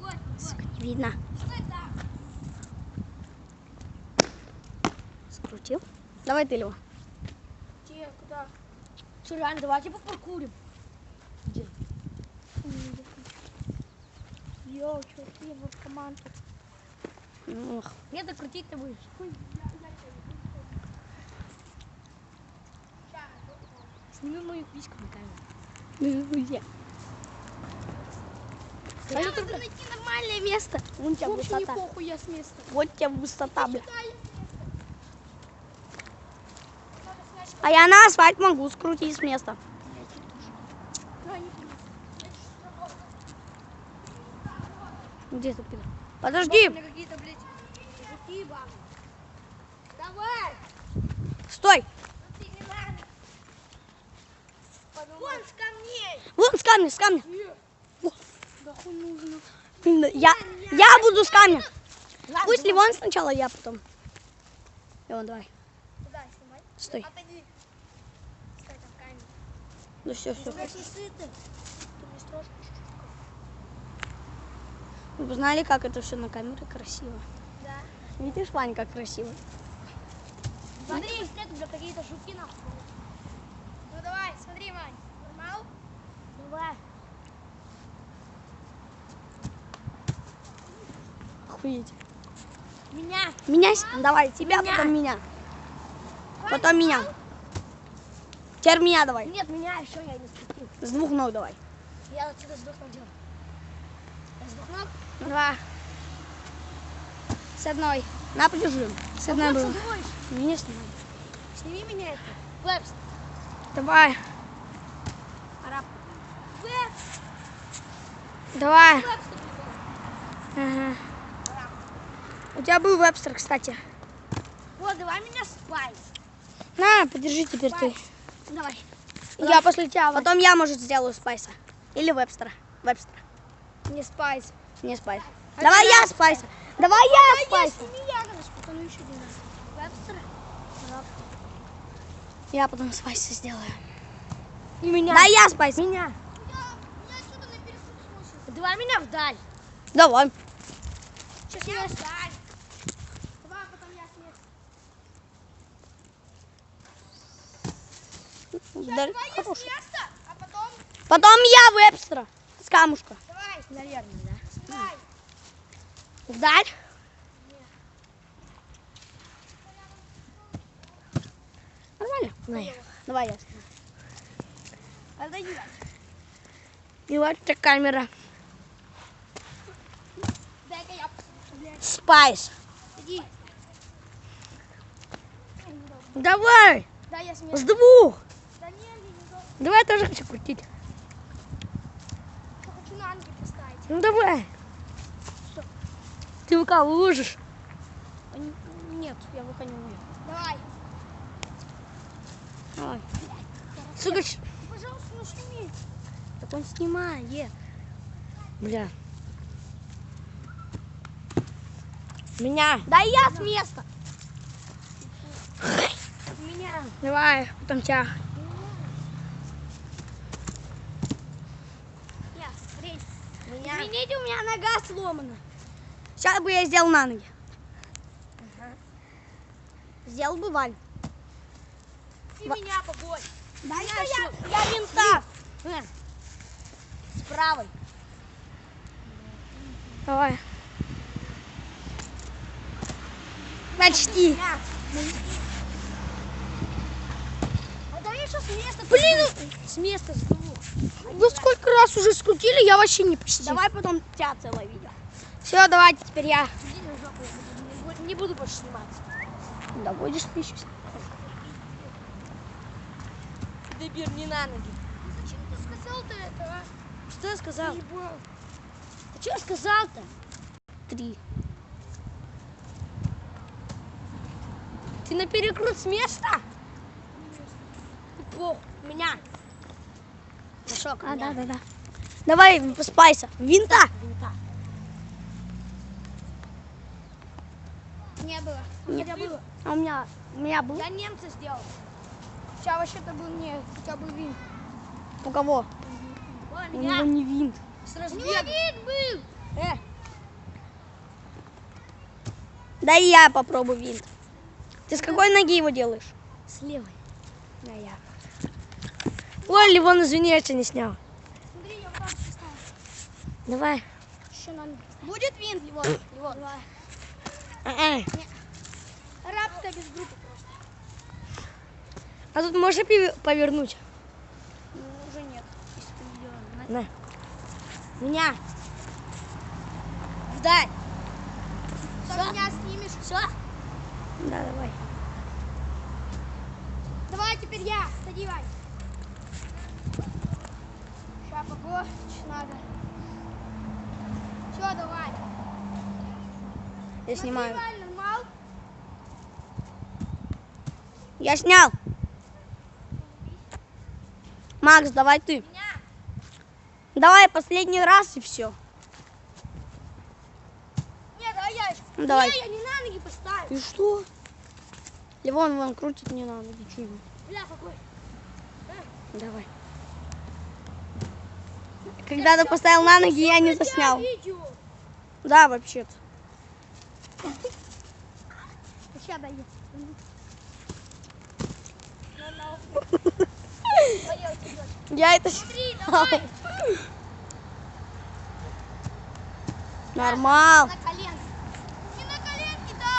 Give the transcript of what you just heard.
Вот, Сука, не видно. Скрутил. Давай ты, Лева. Те, куда? Что, реально, давайте покурим. Где? Йоу, чуваки, я в команду. Ох, Нет, да крутить ты будешь. Сними мою письку на камеру. Где? Мне надо найти нормальное место. Вон тебя В общем, не высота. похуй, я с места. Вот у тебя высота, бля. А я на асфальт могу скрутить с места. Где ты, пидор? Подожди. Давай! Стой. Вон с камней. Вон с камня, с камня. Да Я, я буду с камня. Пусть Ливон сначала, я потом. Ливон, давай. Куда снимать? Стой. Отойди. Стой там камень. Ну все, все. Вы бы знали, как это все на камере красиво. Да. Видишь, Вань, как красиво? Смотри, какие-то жуки нахуй. Ну давай, смотри, Мань. Нормал? Давай. Охуеть. Меня. Меня, давай, тебя, Меня. потом меня. Потом меня. Теперь меня давай. Нет, меня еще я не скрутил. С двух ног давай. Я отсюда с двух ног делаю. С двух ног? Два. С одной. На, подержи. С одной Вот было. Не снимай. Сними меня это. Вебс. Давай. Араб. Вебс. Давай. Вебс. Ага. У тебя был вебстер, кстати. Вот, давай меня спайс. На, подержи теперь ты. Давай. Я после тебя. Потом я, может, сделаю спайса. Или вебстера. Вебстера. Не спайс. Не спайс. А Давай я спайса. Давай я спайса. Сними я, потом еще один раз. Вебстера. Я потом спайса сделаю. И меня. Да я спайс. Меня. Давай меня вдаль. Давай. Сейчас я вдаль. Давай, потом я смех. С хороший. места, а потом... Потом я вебстера. С камушка. Давай. Наверное, да. Давай. Вдаль. Нормально? Давай. Давай я. Отойди. И вот эта камера. Дай-ка я... Блядь, Спайс. иди. Давай. Да, я с С двух. Да не, я не готов. Давай я тоже хочу крутить. Я хочу на ноги поставить. Ну давай. Что? Ты в кого ложишь? А не- Нет, я выходи не умею. Давай. Давай. Сука, Пожалуйста, ну сними. так он снимает. Бля. Меня. Да я с места. Меня. Давай, потом тебя. Я, смотри. Меня. Извините, у меня нога сломана. Сейчас бы я сделал на ноги. Сделал бы Вань. Ты Ва- меня побой. Дай Я, я, я винта. Э, С правой. Давай. Почти. А да я сейчас с места. Блин, С места Вы сколько раз уже скрутили, я вообще не посчитал. Давай потом тебя целое видео. Все, давайте теперь я. Не, буду больше сниматься. Да будешь пищусь. Дебир, не на ноги. Зачем ты сказал-то это, а? Что я сказал? Ебал. Ты что сказал-то? Три. Ты на перекрут с места? Ты плохо. Меня. Мешок, А, да, да, да. Давай, спайса. Винта. Винта. Не было. Не Хотя было. А у меня, у меня был. Я немца сделал. Сейчас вообще-то был не, хотя бы вин. У кого? У него не винт. Сразу вид был. Э, Да и я попробую винт. Ты с какой ноги его делаешь? с левой. Да я. Ой, Ливон, извини, я тебя не снял. Смотри, я поставил. Давай. Еще надо. Будет винт, Ливон? Ливон. Давай. А-а. Арабская без группы просто. А тут можно повернуть? Ну, уже нет. Если ты не делаешь. На. Меня. Вдаль. Все, меня снимешь. Все. Да, давай. Давай теперь я. Сади, Погодь, надо. Все, давай. Я снимаю. Смотри, Вань, нормал? Я снял. Макс, давай ты. Меня. Давай последний раз и все. Нет, давай я. Ну, давай. Не, я не на ноги поставил. И что? Ливон вон крутит не надо, ничего. Бля, какой. Давай. Когда ты поставил на ноги, я не заснял. Да, вообще-то. Я. Это Смотри, снял. давай. Нормал.